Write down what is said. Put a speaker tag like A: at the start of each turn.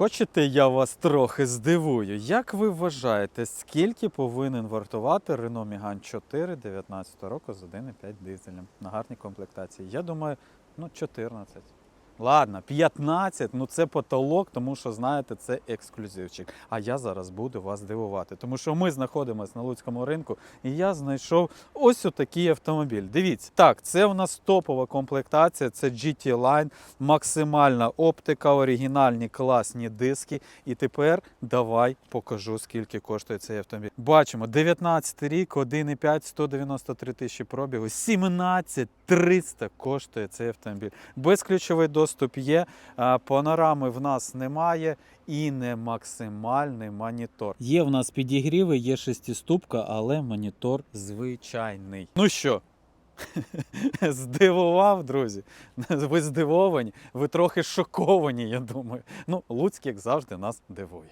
A: Хочете, я вас трохи здивую? Як ви вважаєте, скільки повинен вартувати Renault Megane 4 19 року з 1,5 дизелем на гарній комплектації? Я думаю, ну 14. Ладно, 15, ну це потолок, тому що знаєте, це ексклюзивчик. А я зараз буду вас дивувати, тому що ми знаходимося на Луцькому ринку, і я знайшов ось отакий автомобіль. Дивіться, так, це у нас топова комплектація, це GT Line, максимальна оптика, оригінальні класні диски. І тепер давай покажу, скільки коштує цей автомобіль. Бачимо, 19 рік, 1,5, 193 тисячі пробігу, 17 300 коштує цей автомобіль. Безключовий доступ є, панорами в нас немає і не максимальний монітор. Є в нас підігріви, є шестиступка, але монітор звичайний. Ну що? Здивував, друзі. Ви здивовані, ви трохи шоковані, я думаю. Ну, Луцьк, як завжди, нас дивує.